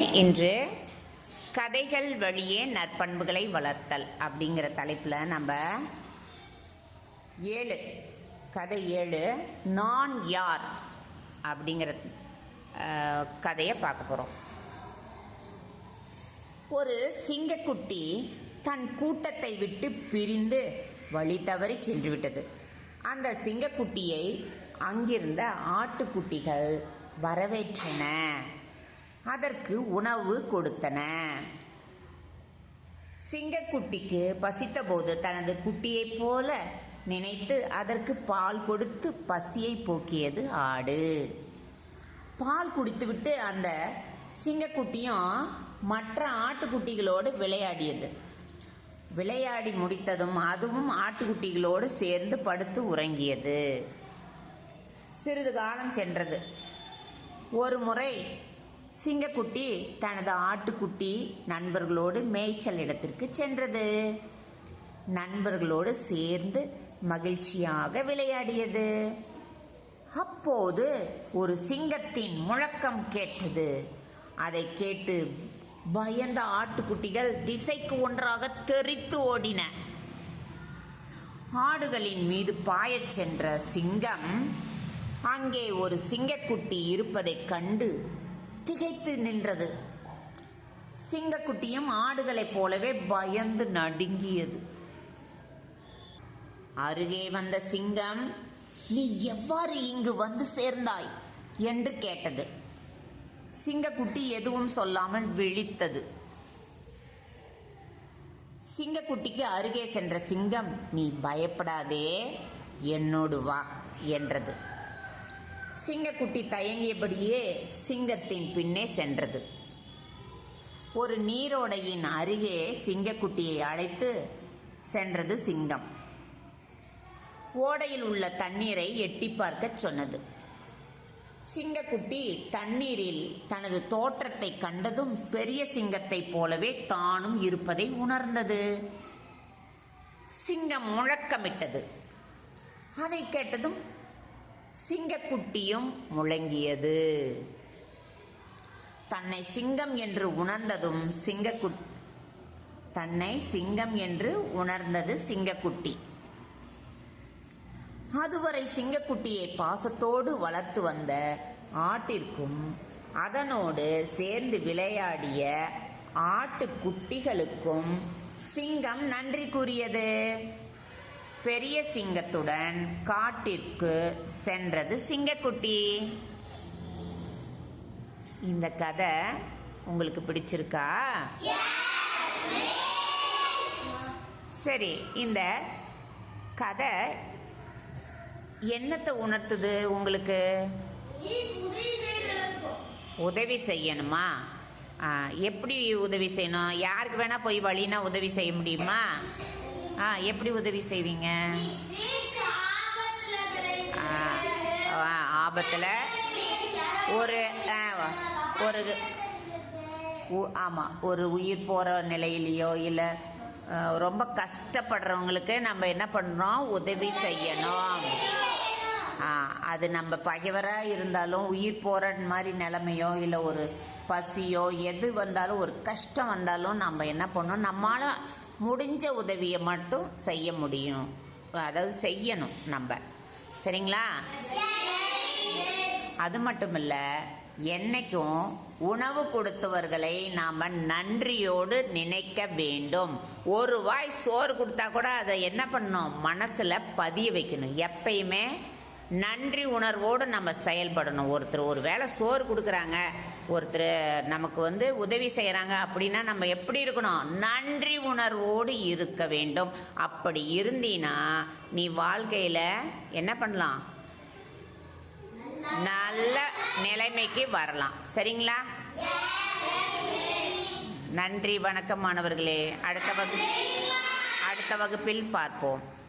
இன்று கதைகள் வழியே நற்பண்புகளை வளர்த்தல் அப்படிங்கிற தலைப்பில் நம்ம ஏழு கதை ஏழு நான் யார் அப்படிங்கிற கதையை பார்க்க போகிறோம் ஒரு சிங்கக்குட்டி தன் கூட்டத்தை விட்டு பிரிந்து வழி தவறி சென்று விட்டது. அந்த சிங்கக்குட்டியை அங்கிருந்த ஆட்டுக்குட்டிகள் வரவேற்றன. அதற்கு உணவு கொடுத்தன. சிங்கக்குட்டிக்கு பசித்தபோது தனது குட்டியைப் போல நினைத்து அதற்கு பால் கொடுத்து பசியை போக்கியது ஆடு. பால் குடித்துவிட்டு அந்த சிங்கக்குட்டியும் மற்ற ஆட்டுக்குட்டிகளோடு விளையாடியது. விளையாடி முடித்ததும் அதுவும் ஆட்டுக்குட்டிகளோடு சேர்ந்து படுத்து உறங்கியது. சிறிது காலம் சென்றது. ஒரு முறை சிங்கக்குட்டி தனது ஆட்டுக்குட்டி நண்பர்களோடு மேய்ச்சல் இடத்திற்கு சென்றது. நண்பர்களோடு சேர்ந்து மகிழ்ச்சியாக விளையாடியது. அப்போது ஒரு சிங்கத்தின் முழக்கம் கேட்டது. அதை கேட்டு பயந்த ஆட்டுக்குட்டிகள் திசைக்கு ஒன்றாக தெரித்து ஓடின. ஆடுகளின் மீது பாயச் சென்ற சிங்கம் அங்கே ஒரு சிங்கக்குட்டி இருப்பதைக் கண்டு திகைத்து நின்றது. சிங்கக்குட்டியும் ஆடுகளைப் போலவே பயந்து நடுங்கியது. அருகே வந்த சிங்கம் நீ எவ்வாறு இங்கு வந்து சேர்ந்தாய்? என்று கேட்டது. சிங்கக்குட்டி எதுவும் சொல்லாமல் விழித்தது. சிங்கக்குட்டிக்கு அருகே சென்ற சிங்கம் நீ பயப்படாதே என்னோடு வா என்றது. சிங்கக்குட்டி தயங்கியபடியே சிங்கத்தின் பின்னே சென்றது. ஒரு நீரோடையின் அருகே சிங்கக்குட்டியை அழைத்து சென்றது சிங்கம். ஓடையில் உள்ள தண்ணீரை எட்டி பார்க்கச் சொன்னது. சிங்கக்குட்டி தண்ணீரில் தனது தோற்றத்தை கண்டதும் பெரிய சிங்கத்தைப் போலவே தானும் இருப்பதை உணர்ந்தது. சிங்கம் முழக்கமிட்டது. அதை கேட்டதும் சிங்கக்குட்டியும் முழங்கியது. தன்னை சிங்கம் என்று உணர்ந்ததும் சிங்கக்குட் தன்னை சிங்கம் என்று உணர்ந்தது சிங்கக்குட்டி. அதுவரை சிங்கக்குட்டியை பாசத்தோடு வளர்த்து வந்த ஆட்டிற்கும் அதனோடு சேர்ந்து விளையாடிய ஆட்டுக்குட்டிகளுக்கும் சிங்கம் நன்றி கூறியது. பெரிய சிங்கத்துடன் காட்டிற்கு சென்றது சிங்கக்குட்டி. இந்த கதை உங்களுக்கு பிடிச்சிருக்கா? சரி இந்த கதை என்னத்தை உணர்த்துது உங்களுக்கு? உதவி செய்யணுமா? எப்படி உதவி செய்யணும்? யாருக்கு வேணா போய் வழினா உதவி செய்ய முடியுமா? ஆ எப்படி உதவி செய்வீங்க? ஆபத்தில் ஒரு ஆ, ஒரு உ- ஒரு உயிர் போகிற நிலையிலையோ இல்லை ரொம்ப கஷ்டப்படுறவங்களுக்கு நம்ம என்ன பண்ணுறோம் உதவி செய்யணும். ஆ, அது நம்ம பகைவராக இருந்தாலும் உயிர் போகிற மாதிரி நிலைமையோ இல்லை ஒரு பசியோ எது வந்தாலும் ஒரு கஷ்டம் வந்தாலும் நம்ம என்ன பண்ணணும்? நம்மளால் முடிஞ்ச உதவியை மட்டும் செய்ய முடியும். அதாவது செய்யணும் நம்ம. சரிங்களா? அது மட்டும் இல்லை என்னைக்கும் உணவு கொடுத்தவர்களை நாம் நன்றியோடு நினைக்க வேண்டும். ஒரு வாய் சோறு கொடுத்தா கூட அதை என்ன பண்ணணும்? மனசில் பதிய வைக்கணும். எப்பயுமே நன்றி உணர்வோடு நம்ம செயல்படணும். ஒருத்தர் ஒரு வேளை சோறு கொடுக்குறாங்க ஒருத்தர் நமக்கு வந்து உதவி செய்கிறாங்க அப்படின்னா நம்ம எப்படி இருக்கணும்? நன்றி உணர்வோடு இருக்க வேண்டும். அப்படி இருந்தீன்னா நீ வாழ்க்கையில் என்ன பண்ணலாம்? நல்ல நிலைமைக்கு வரலாம். சரிங்களா? நன்றி. வணக்கம் மாணவர்களே. அடுத்த வகு அடுத்த வகுப்பில் பார்ப்போம்.